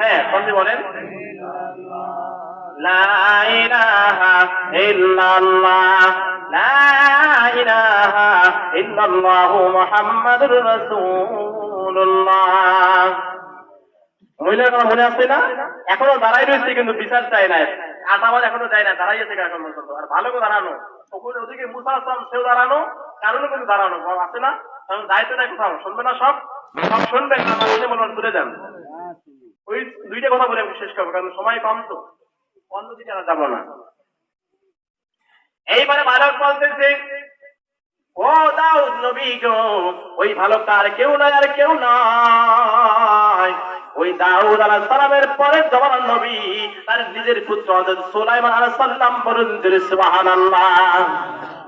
হ্যাঁ বলেন? মহিলার মনে আছে না? এখনও দাঁড়াই রয়েছে, কিন্তু বিচার চায় না আটাবাদ এখনও যায় না দাঁড়াই এখন আর ভালো করে দাঁড়ানো। ওদিকে মুসা আসলাম সেও দাঁড়ানো কারণে কিন্তু দাঁড়ানো। আছে না? কারণ দায়িত্ব না কোথাও? শুনবে না সব? সব শুনবেন না শুনে মনে হয় যান। ওই দুইটা কথা বলে আমি শেষ করব, কারণ সময় কম তো। আর না। এইবারে বালক বলতেছে, ও নবী গো, ওই তার কেউ নয় আর কেউ নয় ওই দাউদ আলাহ সালামের পরে নবী, তার নিজের পুত্র সুলাইমান সাল্লাম বলুন সুবহানাল্লাহ।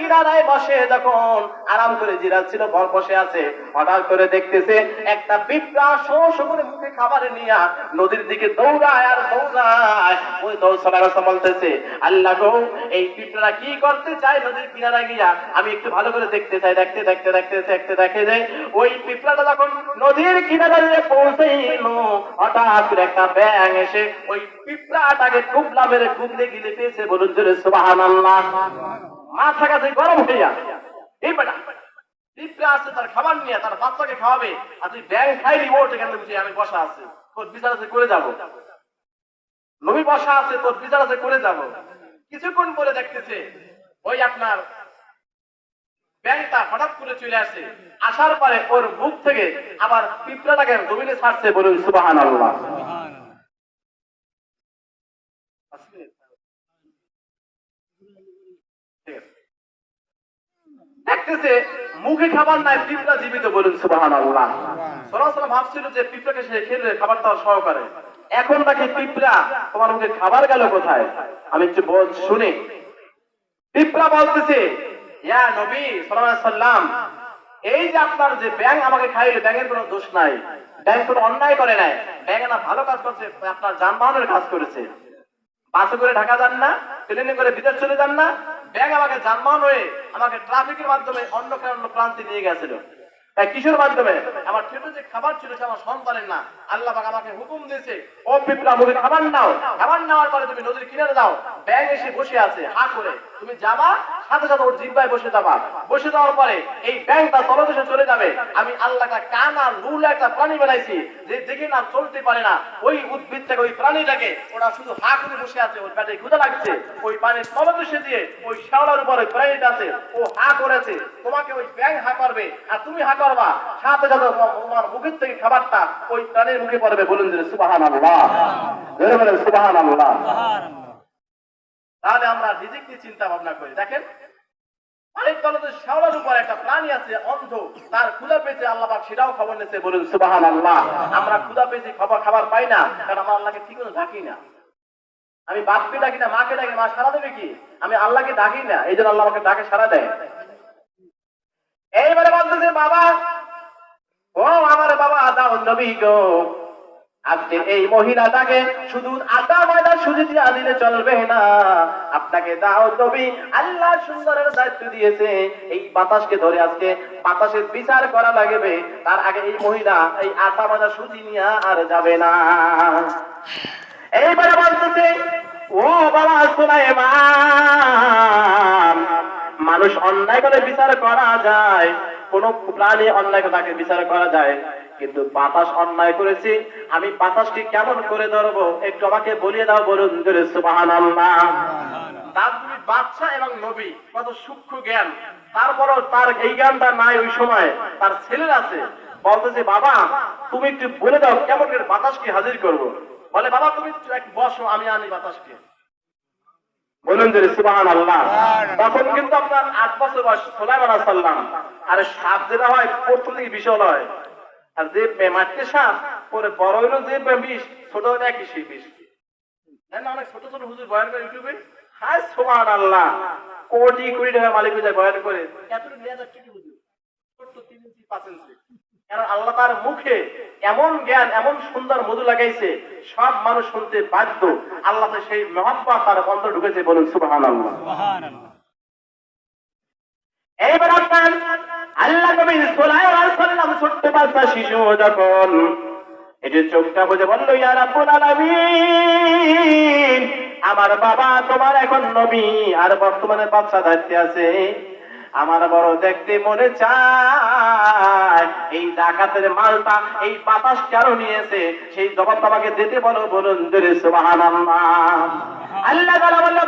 কিনারায় বসে যখন আরাম করে জিরাচ্ছিল বর বসে আছে, হঠাৎ করে দেখতেছে একটা পিঁপড়া শো শো করে মুখে খাবার নিয়ে নদীর দিকে দৌড়ায় আর দৌড়ায়। ওই দৌড় সালাম বলতেছে, আল্লাহ এই পিঁপড়া কি করতে চায় নদীর কিনারায় গিয়া? আমি একটু ভালো করে দেখতে চাই, দেখতে দেখতে দেখতে দেখতে, দেখে যে ওই পিঁপড়াটা যখন নদীর কিনারায় পৌঁছেইলো, হঠাৎ করে একটা ব্যাং এসে ওই পিঁপড়াটাকে টুবলা মেরে ঘুমতে গিলে পেয়েছে বলুন জোরে সুবহানাল্লাহ। মাথা কাছে গরম এই বেটা তার খাবার নিয়ে, তার বাচ্চাকে খাওয়াবে, আর তুই খাইলি আমি বসা আছে, তোর বিচার আছে, করে যাব। নবী বসা আছে, তোর বিচার আছে, করে কিছুক্ষণ পরে দেখতেছে, ওই আপনার ব্যাংকটা হঠাৎ করে চলে আসে। আসার পরে ওর মুখ থেকে আবার পিঁপড়াটাকে জমিনে ছাড়ছে বলুন সুবাহান আল্লাহ দেখতেছে, মুখে খাবার নাই, পিঁপড়া জীবিত বলুন সুবাহান আল্লাহ সরাসরি ভাবছিল যে পিঁপড়াকে সে খেলে খাবারটা সহকারে। এখন নাকি পিঁপড়া তোমার মুখে খাবার গেল কোথায়? আমি একটু বল শুনি। পিঁপড়া বলতেছে, ইয়া নবী সাল্লাম, এই যে আপনার যে ব্যাং আমাকে খাইলে ব্যাঙের কোনো দোষ নাই। ব্যাং কোনো অন্যায় করে নাই। ব্যাং না ভালো কাজ করছে, আপনার যানবাহনের কাজ করেছে। বাসে করে ঢাকা যান না প্লেনে করে বিদেশ চলে যান না ব্যাগ আমাকে যানবাহন হয়ে আমাকে ট্রাফিকের মাধ্যমে অন্য অন্য প্রান্তে নিয়ে গেছিল। কিশোর মাধ্যমে? আমার ছোট যে খাবার ছিল সে আমার সন্তানের না। আল্লাহ আমাকে হুকুম দিয়েছে, ও মুখে খাবার নাও। খাবার নেওয়ার পরে তুমি নদীর কিনারে দাও ব্যাগ এসে বসে আছে, হা করে। তুমি যাবা সাথে সাথে ওর জিব্বায় বসে যাবা। বসে যাওয়ার পরে এই ব্যাংকটা তলদেশে চলে যাবে। আমি আল্লাহ একটা কানা লুল একটা প্রাণী বানাইছি যে দেখে না চলতে পারে না। ওই উদ্ভিদটাকে ওই প্রাণীটাকে ওরা শুধু হা করে বসে আছে ওর পেটে ক্ষুদা লাগছে। ওই পানির তলদেশে দিয়ে ওই শ্যাওলার উপরে প্রাণীটা আছে ও হা করেছে। তোমাকে ওই ব্যাং হা করবে আর তুমি হা করবা। সাথে সাথে তোমার- মুখের থেকে খাবারটা ওই প্রাণীর মুখে পড়বে। বলুন যে সুবাহান আল্লাহ সুবাহান আল্লাহ তাহলে আমরা রিজিককে চিন্তা ভাবনা করি। দেখেন ঠিক মতো ডাকি না। আমি বাপকে ডাকি না, মাকে ডাকি মা সারা দেবে কি? আমি আল্লাহকে ডাকি না, এই জন্য আল্লাহ আমাকে ডাকে, সারা দেয়। এইবারে বলতেছে, বাবা, ও আমার বাবা দাও নবী গো। আজকে এই মহিলাটাকে শুধু আটা ময়দা সুজি দিয়ে দিলে চলবে না। আপনাকে দাও নবী আল্লাহ সুন্দরের দায়িত্ব দিয়েছে। এই বাতাসকে ধরে আজকে বাতাসের বিচার করা লাগবে। তার আগে এই মহিলা এই আটা ময়দা সুজি নিয়ে আর যাবে না। এইবারে বলতেছে, ও বাবা সুলাইমান, মানুষ অন্যায় করে বিচার করা যায়। কোন প্রাণী অন্যায় তাকে বিচার করা যায়। কিন্তু বাতাস অন্যায় করেছি আমি বাতাসকে কেমন করে ধরবো একটু আমাকে বলিয়ে দাও বলুন জোরে সুবহানাল্লাহ। তার তুমি বাচ্চা এবং নবী কত সূক্ষ্ম জ্ঞান। তারপরও তার এই জ্ঞানটা নাই ওই সময় তার ছেলের আছে। বলতেছে বাবা তুমি একটু বলে দাও কেমন করে বাতাসকে হাজির করব? বলে বাবা তুমি বসো আমি আনি বাতাসকে বলুন যে সুবাহান আল্লাহ তখন কিন্তু আপনার আট বছর বয়স সোলাইমান সাল্লাম আর সাপ যেটা হয় প্রথম থেকে বিশাল হয়। আর যে মারতে সাপ, পরে বড় হইল যে বিষ, ছোট হইল একই সেই বিষ। অনেক ছোট ছোট হুজুর বয়ান করে ইউটিউবে? হায় সুবাহান আল্লাহ কোটি কোটি টাকা মালিক হয়ে করে। কারণ আল্লাহ তার মুখে এমন জ্ঞান, এমন সুন্দর মধু লাগাইছে, সব মানুষ শুনতে বাধ্য। আল্লাহ সেই মহাব্বা তার অন্তর ঢুকেছে বলুন সুবাহান আল্লাহ আমার বাবা তোমার এখন নবী, আর বর্তমানে বাচ্চা দায়িত্বে আছে। আমার বড় দেখতে মনে চায়, এই ডাকাতের মালটা, এই বাতাস কেন নিয়েছে? সেই জবাব আমাকে দিতে বলো, বলুন আল্লাহ তাআলা বলল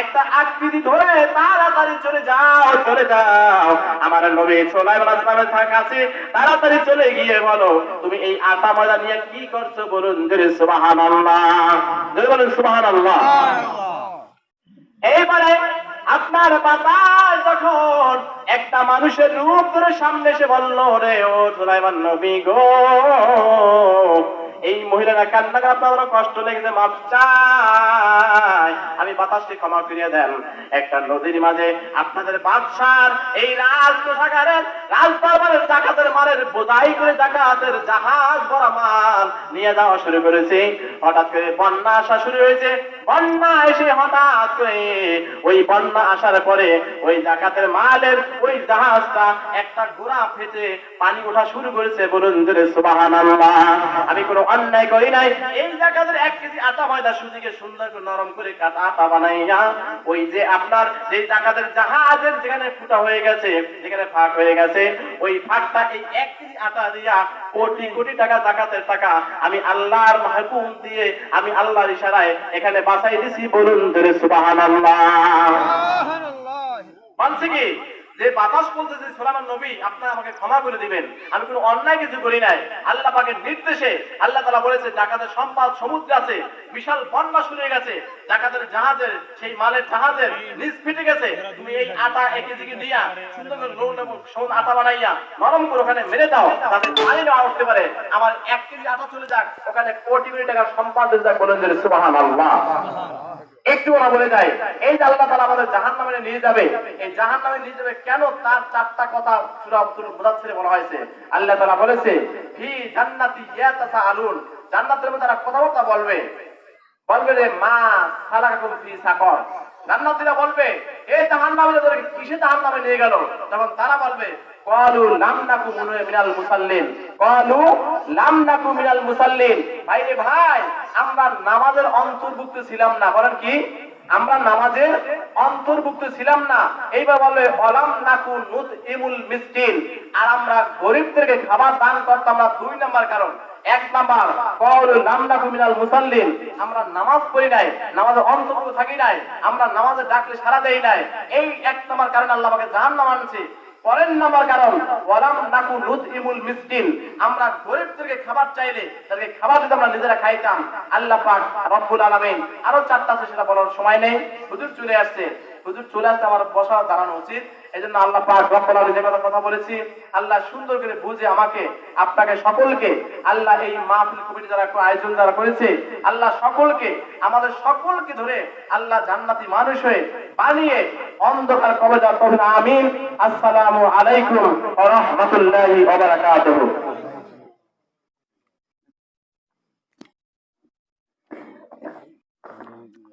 একটা আকৃতি ধরে তাড়াতাড়ি চলে যাও চলে যাও। আমার নবী সোলাই আসলামের কাছে তাড়াতাড়ি চলে গিয়ে বলো, তুমি এই আটা ময়দা নিয়ে কি করছ বলুন, জোরে জোরে বলুন এইবারে আপনার বাতাস যখন একটা মানুষের রূপ সামনে এসে বলল রে ও সুলাইমান নবী গো এই মহিলারা কান্না করে আপনার কষ্ট লেগেছে মাপ চাই। আমি বাতাসকে ক্ষমা করিয়ে দেন। একটা নদীর মাঝে আপনাদের বাদশার এই রাজ কোষাগারের ডাকাতের মালের বোঝাই করে ডাকাতের জাহাজ ভরা মাল নিয়ে যাওয়া শুরু করেছে। হঠাৎ করে বন্যা আসা শুরু হয়েছে। বন্যা এসে হঠাৎ করে ওই বন্যা আসার পরে ওই জাকাতের মালের ওই জাহাজটা একটা গোড়া ফেটে পানি ওঠা শুরু করেছে বলুন সুবহানাল্লাহ। আমি কোনো অন্যায় করি নাই। এই জাকাতের এক কেজি আটা ময়দা সুজিকে সুন্দর করে নরম করে কাটা আটা বানাইয়া ওই যে আপনার যে জাকাতের জাহাজের যেখানে ফুটা হয়ে গেছে যেখানে ফাঁক হয়ে গেছে ওই ফাঁকটা এই এক কেজি আটা দিয়া কোটি কোটি টাকা জাকাতের টাকা আমি আল্লাহর মাহকুম দিয়ে আমি আল্লাহর ইশারায় এখানে বাঁচাই দিছি। বলুন ধরে সুবহানাল্লাহ। মানছে কি? যে বাতাস বলতে যে সোলামান নবী, আপনারা আমাকে ক্ষমা করে দিবেন। আমি কোনো অন্যায় কিছু করি নাই। আল্লাহ পাকের নির্দেশে আল্লাহ তালা বলেছে, জাকাতের সম্পদ সমুদ্র আছে, বিশাল বন্যা শুরু হয়ে গেছে, জাকাতের জাহাজের, সেই মালের জাহাজের নিচ ফেটে গেছে। তুমি এই আটা এক কেজি দিয়া সুন্দর করে লোন সৌন আটা বানাইয়া নরম করে ওখানে মেরে দাও। তাতে পানি না উঠতে পারে। আমার এক কেজি আটা চলে যাক, ওখানে কোটি কোটি টাকা সম্পদ যাক বলেন যে সুবাহান আল্লাহ একটু ওরা বলে যায়, এই যে আল্লাহ তালা আমাদের জাহান নামে নিয়ে যাবে। এই জাহান নামে নিয়ে যাবে কেন? তার চারটা কথা সুরা আব্দুল বলা হয়েছে। আল্লাহ তালা বলেছে, ফি জান্নাতি ইয়াতাসা আলুন জান্নাতের মধ্যে তারা কথাবার্তা বলবে। বলবে যে, মা সালাকাকুম ফি সাকর। জান্নাতীরা বলবে এই জাহান নামে কিসে জাহান নামে নিয়ে গেল? তখন তারা বলবে কলু গরিবদেরকে খাবার দান করতাম না। দুই নাম্বার কারণ। এক নাম্বার কল নামনাকু মিনাল মুসাল্লিন। আমরা নামাজ পড়ি নাই নামাজের অন্তর্ভুক্ত থাকি নাই। আমরা নামাজে ডাকলে সারা দেই নাই। এই এক নাম্বার কারণে আল্লাহ আমাকে জাহান্নাম আনছে। কারণ, ওয়ালাম নাকু নুত ইমুল মিসকিন। আমরা গরিবদেরকে খাবার চাইলে, তাদেরকে খাবার আমরা নিজেরা খাইতাম আল্লাহ পাক রব্বুল আরও চারটা আছে সেটা বলার সময় নেই। হুজুর চলে আসছে। হুজুর চলে আসতে আমার বসা দাঁড়ানো উচিত। এই জন্য আল্লাহ পাক রব্বুল কথা বলেছি, আল্লাহ সুন্দর করে বুঝে আমাকে, আপনাকে সকলকে, আল্লাহ এই মাহফিল কমিটি যারা আয়োজন যারা করেছে, আল্লাহ সকলকে, আমাদের সকলকে ধরে আল্লাহ জান্নাতি মানুষ হয়ে বানিয়ে অন্ধকার কবে যাওয়ার তখন আমিন। আসসালামু আলাইকুম রাহমাতুল্লাহি বারাকাতুহু।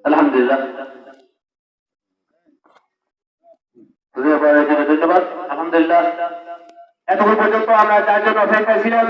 আলহামদুলিল্লাহ। আলহামদুলিল্লাহ। এতক্ষণ পর্যন্ত আমরা চারজন অপেক্ষায় ছিলাম।